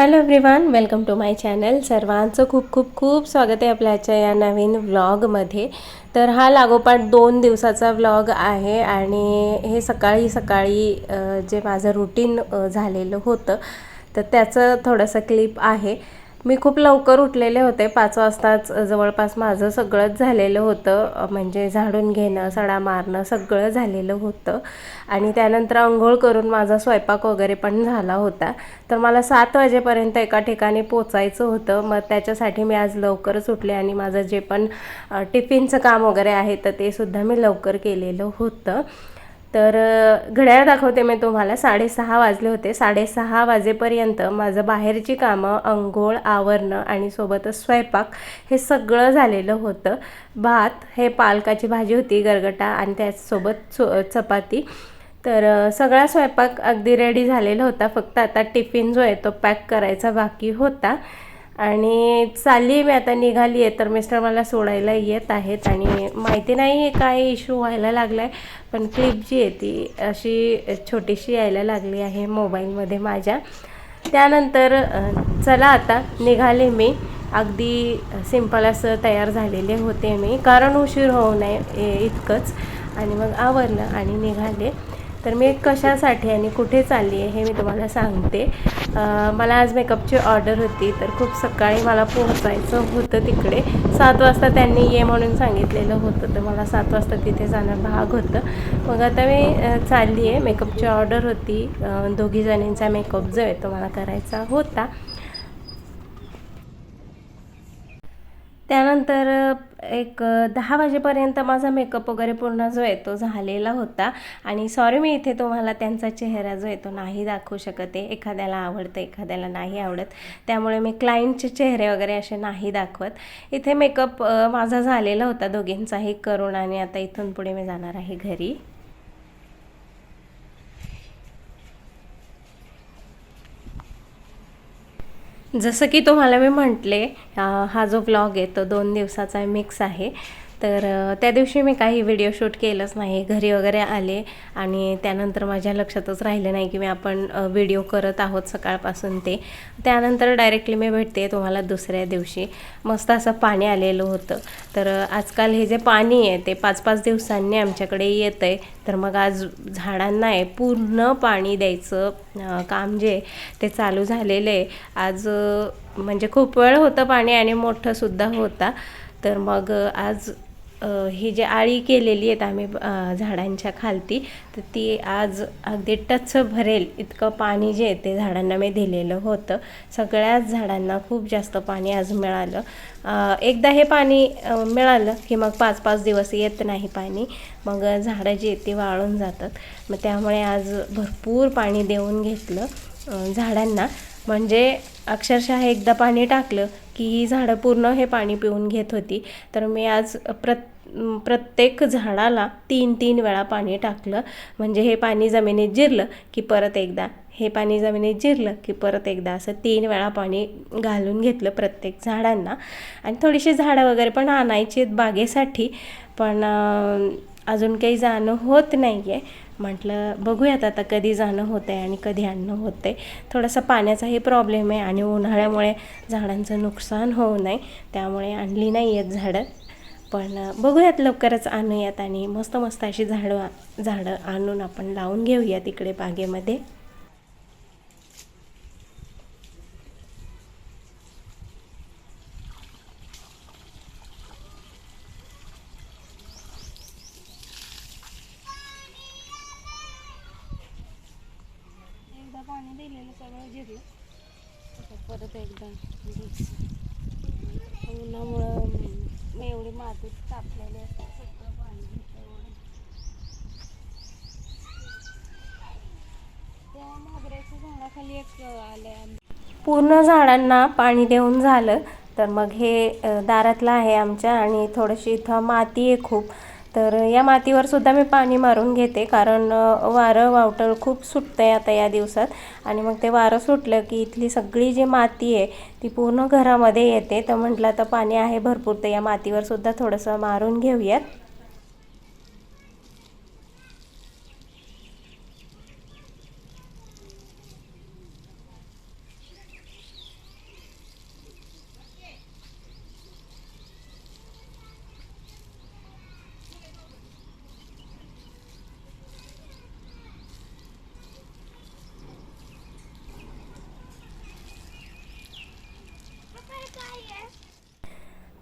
Hello everyone welcome to my channel सर्वांचं खूप खूप खूप स्वागत आहे आपल्याच्या या नवीन व्लॉगमध्ये तर हा लागोपाठ दोन दिवसाचा व्लॉग आहे आणि हे सकाळी सकाळी जे माझं रुटीन झालेलं होतं तर त्याचं थोडंसं क्लिप आहे. मी खूप लवकर उठलेले होते. पाच वाजताच जवळपास माझं सगळंच झालेलं होतं. म्हणजे झाडून घेणं सडा मारणं सगळं झालेलं होतं. आणि त्यानंतर आंघोळ करून माझा स्वयंपाक वगैरे पण झाला होता. तर मला सात वाजेपर्यंत एका ठिकाणी पोचायचं होतं. मग त्याच्यासाठी मी आज लवकरच उठले आणि माझं जे पण टिफिनचं काम वगैरे आहे तर ते सुद्धा मी लवकर केलेलं होतं. तर घड्याळ दाखवते मी तुम्हाला. साडेसहा वाजले होते. साडेसहा वाजेपर्यंत माझं बाहेरची कामं अंघोळ आवरणं आणि सोबतच स्वयंपाक हे सगळं झालेलं होतं. भात हे पालकाची भाजी होती गरगटा आणि त्याचसोबत चो चपाती. तर सगळा स्वयंपाक अगदी रेडी झालेला होता. फक्त आता टिफिन जो आहे तो पॅक करायचा बाकी होता. आणि चालली मी आता निघाली आहे तर मिस्टर मला सोडायला येत आहेत आणि माहिती नाही आहे काय इश्यू व्हायला लागला आहे पण क्लिप जी आहे ती अशी छोटीशी यायला लागली आहे मोबाईलमध्ये माझ्या. त्यानंतर चला आता निघाले मी. अगदी सिंपल असं तयार झालेले होते मी. कारण उशीर होऊ नये ए- इतकंच. आणि मग आवरलं आणि निघाले. तर मी कशासाठी आणि कुठे चालली आहे हे मी तुम्हाला सांगते. मला आज मेकअपची ऑर्डर होती तर खूप सकाळी मला पोहोचायचं होतं तिकडे. सात वाजता त्यांनी ये म्हणून सांगितलेलं होतं तर मला सात वाजता तिथे जाणं भाग होतं. मग आता मी चालली आहे. मेकअपची ऑर्डर होती. दोघी जणींचा मेकअप जो आहे तो मला करायचा होता. त्यानंतर एक दहा वाजेपर्यंत माझा मेकअप वगैरे पूर्ण जो आहे तो झालेला होता. आणि सॉरी मी इथे तुम्हाला त्यांचा चेहरा जो आहे तो नाही दाखवू शकत आहे. एखाद्याला आवडतं एखाद्याला नाही आवडत. त्यामुळे मी क्लायंटचे चेहरे वगैरे असे नाही दाखवत. इथे मेकअप माझा झालेला होता दोघींचाही. करून आणि आता इथून पुढे मी जाणार आहे घरी. जसं की तुम्हाला मी म्हटले हा जो व्लॉग आहे तो दोन दिवसाचा मिक्स आहे. तर त्या दिवशी मी काही व्हिडिओ शूट केलंच नाही. घरी वगैरे आले आणि त्यानंतर माझ्या लक्षातच राहिलं नाही की मी आपण व्हिडिओ करत आहोत सकाळपासून ते. त्यानंतर डायरेक्टली मी भेटते तुम्हाला दुसऱ्या दिवशी. मस्त असं पाणी आलेलं होतं. तर आजकाल हे जे पाणी आहे ते पाच पाच दिवसांनी आमच्याकडे येतं आहे तर मग आज झाडांना आहे पूर्ण पाणी द्यायचं काम जे ते चालू झालेलं आहे. आज म्हणजे खूप वेळ होतं पाणी आणि मोठंसुद्धा होता. तर मग आज ही जी आळी केलेली आहेत आम्ही झाडांच्या खालती तर ती आज अगदी टच भरेल इतकं पाणी जे आहे ते झाडांना मी दिलेलं होतं. सगळ्याच झाडांना खूप जास्त पाणी आज मिळालं. एकदा हे पाणी मिळालं की मग पाच पाच दिवस येत नाही पाणी. मग झाडं जी आहेत ती वाळून जातात. मग त्यामुळे आज भरपूर पाणी देऊन घेतलं झाडांना. म्हणजे अक्षरशः एकदा पाणी टाकलं की ही झाडं पूर्ण हे पाणी पिऊन घेत होती. तर मी आज प्रत प्रत्येक झाडाला तीन तीन वेळा पाणी टाकलं. म्हणजे हे पाणी जमिनीत जिरलं की परत एकदा हे पाणी जमिनीत जिरलं की परत एकदा असं तीन वेळा पाणी घालून घेतलं प्रत्येक झाडांना. आणि थोडीशी झाडं वगैरे पण आणायची आहेत बागेसाठी पण अजून काही जाणं होत नाही आहे म्हटलं बघूयात आता कधी जाणं होतं आहे आणि कधी आणणं होतं आहे थोडासा पाण्याचाही प्रॉब्लेम आहे आणि उन्हाळ्यामुळे झाडांचं नुकसान होऊ नये त्यामुळे आणली नाही आहेत झाडं. पण बघूयात लवकरच आणूयात आणि मस्त मस्त अशी झाडं झाडं आणून आपण लावून घेऊयात इकडे बागेमध्ये. एकदा पाणी दिलेलं सगळं जिरलं. परत एकदा उन्हामुळं एवढी मातीत तापलेली असते सगळं पाणी त्या मोगऱ्याच्या झाडाखाली एक आलंय पूर्ण झाडांना पाणी देऊन झालं तर मग हे दारातलं आहे आमच्या आणि थोडीशी इथं माती आहे खूप. तर या मातीवर सुद्धा मी पाणी मारून घेते कारण वारं वावटळ खूप सुटतं आहे आता या दिवसात. आणि मग ते वारं सुटलं की इथली सगळी जी माती आहे ती पूर्ण घरामध्ये येते. तर म्हटलं आता पाणी आहे भरपूर तर या मातीवर सुद्धा थोडंसं मारून घेऊयात.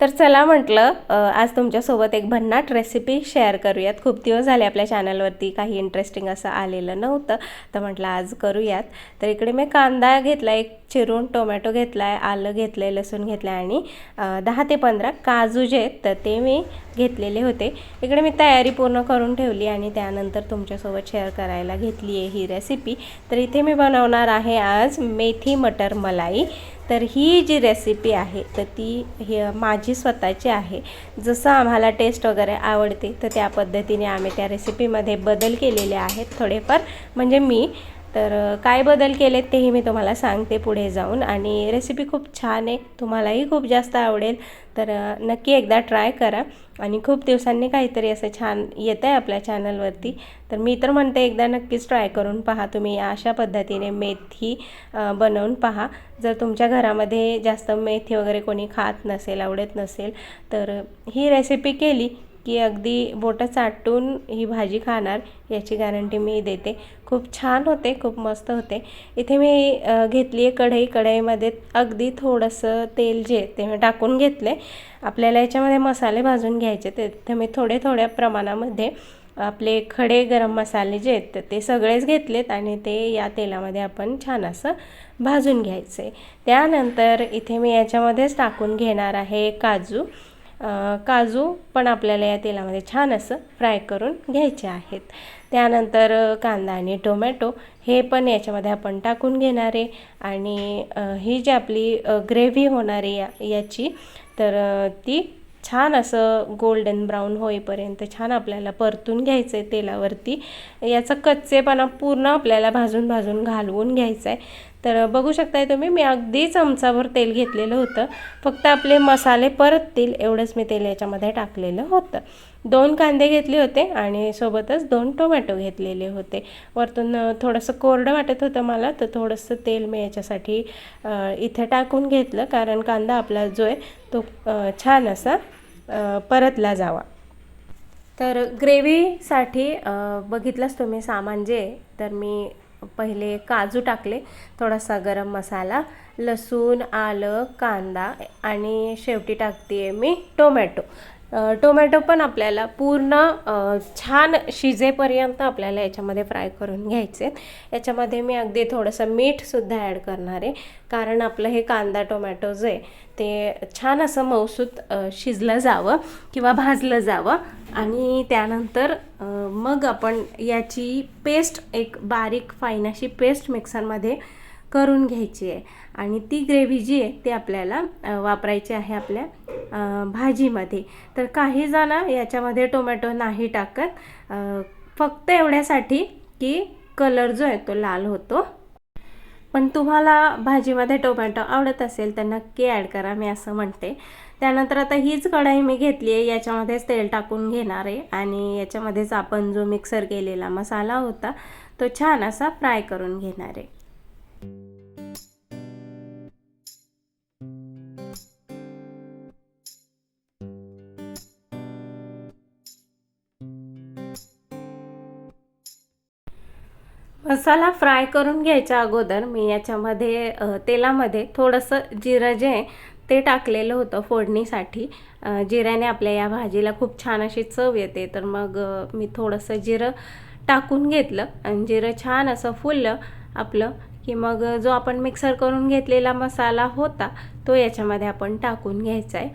तर चला म्हटलं आज तुमच्यासोबत एक भन्नाट रेसिपी शेअर करूयात. खूप दिवस झाले आपल्या चॅनलवरती काही इंटरेस्टिंग असं आलेलं नव्हतं तर म्हटलं आज करूयात. तर इकडे मी कांदा घेतला एक चिरून टोमॅटो घेतला आहे आलं घेतलं आहे लसूण घेतलं आहे आणि दहा ते पंधरा काजू जे आहेत तर ते मी घेतलेले होते. इकडे मी तयारी पूर्ण करून ठेवली आणि त्यानंतर तुमच्यासोबत शेअर करायला घेतली आहे ही रेसिपी तर इथे मी बनवणार आहे आज मेथी मटर मलाई. तर ही जी रेसिपी आहे तर ती ही माझी स्वतःची आहे. जसं आम्हाला टेस्ट वगैरे आवडते तर त्या पद्धतीने आम्ही त्या रेसिपीमध्ये बदल केलेले आहेत थोडेफार. म्हणजे मी तर काय बदल केलेत तेही मी तुम्हाला सांगते पुढे जाऊन. आणि रेसिपी खूप छान आहे तुम्हालाही खूप जास्त आवडेल. तर नक्की एकदा ट्राय करा. आणि खूप दिवसांनी काहीतरी असं छान येतं आहे आपल्या चॅनलवरती तर मी तर म्हणते एकदा नक्कीच ट्राय करून पहा तुम्ही. अशा पद्धतीने मेथी बनवून पहा. जर तुमच्या घरामध्ये जास्त मेथी वगैरे कोणी खात नसेल आवडत नसेल तर ही रेसिपी केली. की अगदी बोटं चाटून ही भाजी खाणार याची गॅरंटी मी देते. खूप छान होते खूप मस्त होते. इथे मी घेतली आहे कढई. कढईमध्ये अगदी थोडंसं तेल जे ते मी टाकून घेतले. आपल्याला याच्यामध्ये मसाले भाजून घ्यायचे. ते तर मी थोडे थोड्या प्रमाणामध्ये आपले खडे गरम मसाले जे आहेत तर ते सगळेच घेतलेत आणि ते या तेलामध्ये आपण छान असं भाजून घ्यायचे. त्यानंतर इथे मी याच्यामध्येच टाकून घेणार आहे काजू. काजू पण आपल्याला या तेलामध्ये छान असं फ्राय करून घ्यायचे आहेत. त्यानंतर कांदा आणि टोमॅटो हे पण याच्यामध्ये आपण टाकून घेणार आहे. आणि ही जी आपली ग्रेव्ही होणार आहे या याची तर ती छान असं गोल्डन ब्राऊन होईपर्यंत छान आपल्याला परतून घ्यायचं आहे तेलावरती. याचा कच्चेपणा पूर्ण आपल्याला भाजून भाजून घालवून घ्यायचा आहे तर बघू शकताय तुम्ही मी अगदी चमचाभर तेल घेतलेलं होतं. फक्त आपले मसाले परततील एवढंच मी तेल याच्यामध्ये टाकलेलं होतं. दोन कांदे घेतले होते आणि सोबतच दोन टोमॅटो घेतलेले होते. वरतून थोडंसं कोरडं वाटत होतं मला तर थोडंसं तेल मी याच्यासाठी इथे टाकून घेतलं. कारण कांदा आपला जो आहे तो छान असा परतला जावा. तर ग्रेव्हीसाठी बघितलंच तुम्ही सामान जे तर मी पहिले काजू टाकले थोडासा गरम मसाला लसूण आलं कांदा आणि शेवटी टाकते आहे मी टोमॅटो. टोमॅटो पण आपल्याला पूर्ण छान शिजेपर्यंत आपल्याला याच्यामध्ये फ्राय करून घ्यायचे याच्यामध्ये मी अगदी थोडंसं मीठसुद्धा ॲड करणार आहे. कारण आपलं हे कांदा टोमॅटो जे आहे, ते छान असं मौसूत शिजलं जावं किंवा भाजलं जावं. आणि त्यानंतर मग आपण याची पेस्ट एक बारीक फाईन अशी पेस्ट मिक्सरमध्ये करून घ्यायची आहे. आणि ती ग्रेव्ही जी आहे ती आपल्याला वापरायची आहे आपल्या भाजीमध्ये. तर काही जण याच्यामध्ये टोमॅटो नाही टाकत. फक्त एवढ्यासाठी की कलर जो आहे तो लाल होतो. पण तुम्हाला भाजीमध्ये टोमॅटो आवडत असेल तर नक्की ॲड करा मी असं म्हणते. त्यानंतर आता हीच कढाई मी घेतली आहे याच्यामध्येच तेल टाकून घेणार आहे. आणि याच्यामध्येच आपण जो मिक्सर केलेला मसाला होता तो छान असा फ्राय करून घेणार आहे. मसाला फ्राय करून घ्यायच्या अगोदर मी याच्यामध्ये तेलामध्ये थोडंसं जिरं जे आहे ते टाकलेलं होतं फोडणीसाठी. जिऱ्याने आपल्या या भाजीला खूप छान अशी चव येते. तर मग मी थोडंसं जिरं टाकून घेतलं आणि जिरं छान असं फुललं आपलं की मग जो आपण मिक्सर करून घेतलेला मसाला होता तो याच्यामध्ये आपण टाकून घ्यायचा आहे.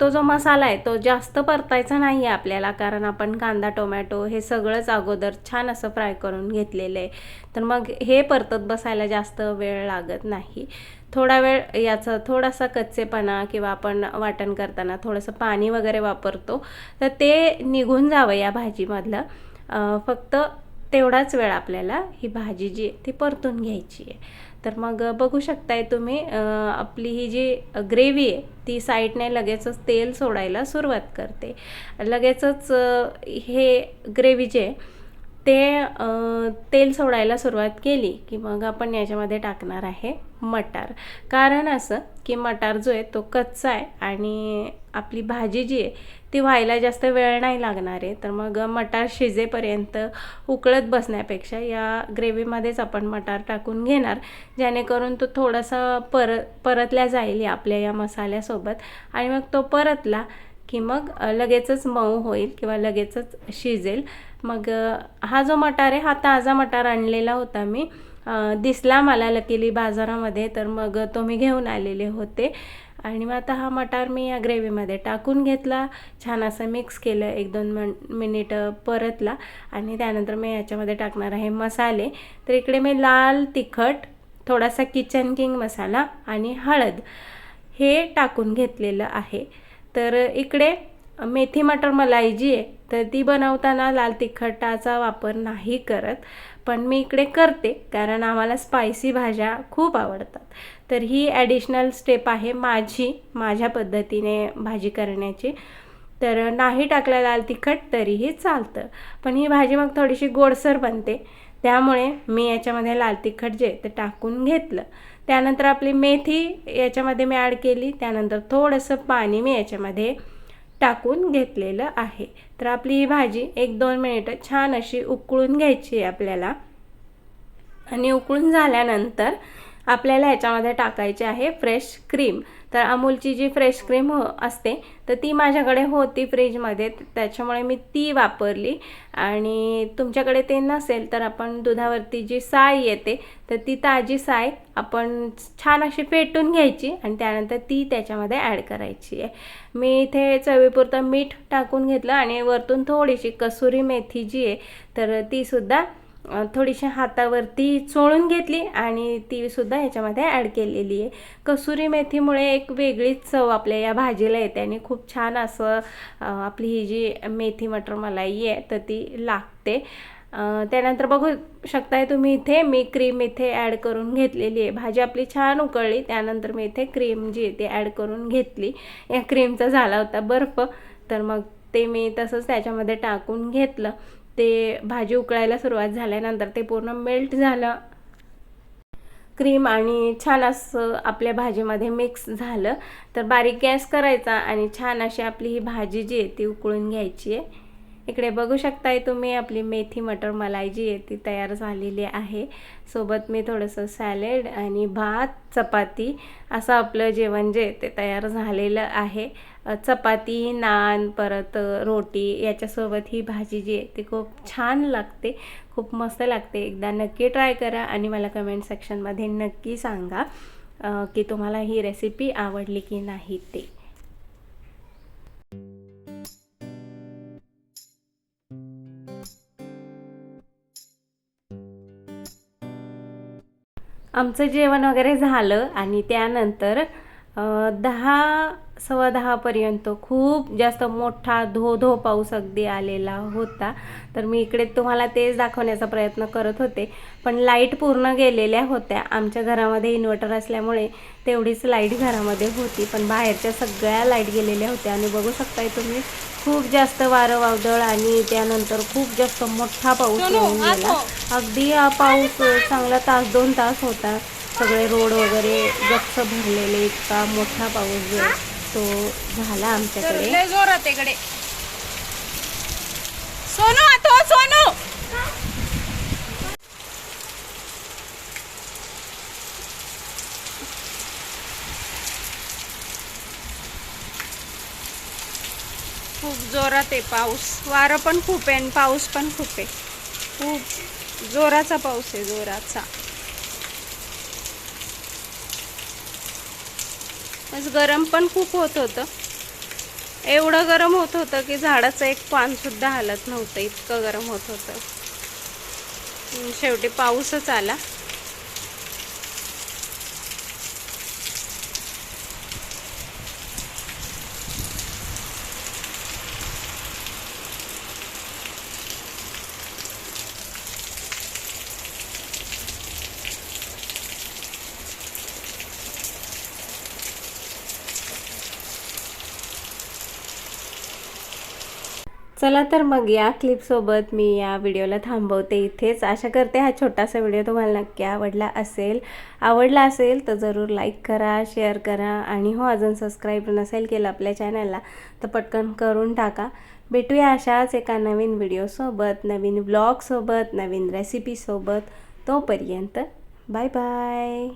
तो जो मसाला आहे तो जास्त परतायचा नाही आहे आपल्याला कारण आपण कांदा टोमॅटो हे सगळंच अगोदर छान असं फ्राय करून घेतलेलं आहे. तर मग हे परतत बसायला जास्त वेळ लागत नाही. थोडा वेळ याचा थोडासा कच्चेपणा किंवा आपण वाटण करताना थोडंसं पाणी वगैरे वापरतो तर ते निघून जावं या भाजीमधलं. फक्त तेवढाच वेळ आपल्याला ही भाजी जी आहे ती परतून घ्यायची आहे. तर मग बघू शकताय तुम्ही आपली ही जी ग्रेव्ही आहे ती साईडने लगेचच तेल सोडायला सुरुवात करते. लगेचच हे ग्रेव्ही जे आहे ते तेल सोडायला सुरुवात केली की मग आपण याच्यामध्ये टाकणार आहे मटार. कारण असं की मटार जो आहे तो कच्चा आहे आणि आपली भाजी जी आहे ती व्हायला जास्त वेळ नाही लागणार आहे. तर मग मटार शिजेपर्यंत उकळत बसण्यापेक्षा या ग्रेव्हीमध्येच आपण मटार टाकून घेणार. जेणेकरून तो थोडासा पर परतल्या जाईल आपल्या या मसाल्यासोबत. आणि मग तो परतला की मग लगेचच मऊ होईल किंवा लगेचच शिजेल. मग हा जो मटार आहे हा ताजा मटार आणलेला होता मी. दिसला मला लकीली बाजारामध्ये तर मग तो मी घेऊन आलेले होते. आणि मग आता हा मटार मी या ग्रेव्हीमध्ये टाकून घेतला. छान असं मिक्स केलं एक दोन मिन मिनिटं परतला. आणि त्यानंतर मी याच्यामध्ये टाकणार आहे मसाले. तर इकडे मी लाल तिखट थोडासा किचन किंग मसाला आणि हळद हे टाकून घेतलेलं आहे. तर इकडे मेथी मटर मलाई जी आहे तर ती बनवताना लाल तिखटाचा वापर नाही करत पण मी इकडे करते कारण आम्हाला स्पायसी भाज्या खूप आवडतात. तर ही ॲडिशनल स्टेप आहे माझी माझ्या पद्धतीने भाजी करण्याची. तर नाही टाकलं लाल तिखट तरीही चालतं. पण ही भाजी मग थोडीशी गोडसर बनते. त्यामुळे मी याच्यामध्ये लाल तिखट जे ते टाकून घेतलं. त्यानंतर आपली मेथी याच्यामध्ये मी ॲड केली. त्यानंतर थोडंसं पाणी मी याच्यामध्ये टाकून घेतलेलं आहे. तर आपली ही भाजी एक दोन मिनिटं छान अशी उकळून घ्यायची आहे आपल्याला. आणि उकळून झाल्यानंतर आपल्याला ह्याच्यामध्ये टाकायची आहे फ्रेश क्रीम तर अमूलची जी फ्रेश क्रीम हो असते तर ती माझ्याकडे होती फ्रीजमध्ये त्याच्यामुळे मी ती वापरली. आणि तुमच्याकडे ते नसेल तर आपण दुधावरती जी साय येते तर ती ताजी साय आपण छान अशी फेटून घ्यायची आणि त्यानंतर ती त्याच्यामध्ये ॲड करायची आहे. मी इथे चवीपुरतं मीठ टाकून घेतलं आणि वरतून थोडीशी कसुरी मेथी जी आहे तर तीसुद्धा थोडीशी हातावरती चोळून घेतली आणि ती सुद्धा ह्याच्यामध्ये ॲड केलेली आहे. कसुरी मेथीमुळे एक वेगळीच चव आपल्या या भाजीला येते आणि खूप छान असं आपली ही जी मेथी मटर मलाई आहे तर ती लागते. त्यानंतर बघू शकताय तुम्ही इथे मी क्रीम इथे ॲड करून घेतलेली आहे. भाजी आपली छान उकळली त्यानंतर मी इथे क्रीम जी आहे ती ॲड करून घेतली. या क्रीमचा झाला होता बर्फ तर मग ते मी तसंच त्याच्यामध्ये टाकून घेतलं. ते भाजी उकळायला सुरुवात झाल्यानंतर ते पूर्ण मेल्ट झालं. क्रीम आणि छान असं आपल्या भाजीमध्ये मिक्स झालं. तर बारीक गॅस करायचा आणि छान अशी आपली ही भाजी जी आहे ती उकळून घ्यायची आहे. इकडे बघू शकताय तुम्ही आपली मेथी मटर मलाई जी आहे ती तयार झालेली आहे. सोबत मी थोडंसं सॅलेड आणि भात चपाती असं आपलं जेवण जे आहे ते तयार झालेलं आहे. चपाती नान परत रोटी याच्यासोबत ही भाजी जी आहे ती खूप छान लागते खूप मस्त लागते. एकदा नक्की ट्राय करा आणि मला कमेंट सेक्शनमध्ये नक्की सांगा की तुम्हाला ही रेसिपी आवडली की नाही ते. आमचं जेवण वगैरे झालं आणि त्यानंतर दहा सव्वा दहापर्यंत खूप जास्त मोठा धो धो पाऊस अगदी आलेला होता. तर मी इकडे तुम्हाला तेच दाखवण्याचा प्रयत्न करत होते. पण लाइट पूर्ण गेलेल्या होत्या. आमच्या घरामध्ये इन्व्हर्टर असल्यामुळे तेवढीच लाइट घरामध्ये होती. पण बाहेरच्या सगळ्या लाइट गेलेल्या होत्या. आणि बघू शकताय तुम्ही खूप जास्त वारं वावदळ आणि त्यानंतर खूप जास्त मोठा पाऊस येऊन गेला. अगदी हा पाऊस चांगला तास दोन तास होता. सगळे रोड वगैरे गच्च भरलेले इतका मोठा पाऊस जो तो झाला आमच्याकडे. जोरात इकडे. सोनू आता हो, सोनू! खूप जोरात आहे पाऊस. वारं पण खूप आहे आणि पाऊस पण खूप आहे. खूप जोराचा पाऊस आहे जोराचा. आज गरम पण खूप होत होतं. एवढं गरम होत होतं की झाडाचं एक पानसुद्धा हलत नव्हतं इतकं गरम होत होतं. शेवटी पाऊसच आला. चला तर मग या क्लिपसोबत मी या व्हिडिओला थांबवते इथेच. आशा करते हा छोटासा व्हिडिओ तुम्हाला नक्की आवडला असेल. आवडला असेल तर जरूर लाईक करा शेअर करा आणि हो अजून सबस्क्राईब नसेल केलं आपल्या चॅनलला तर पटकन करून टाका. भेटूया अशाच एका नवीन व्हिडिओसोबत नवीन ब्लॉगसोबत नवीन रेसिपीसोबत तोपर्यंत बाय बाय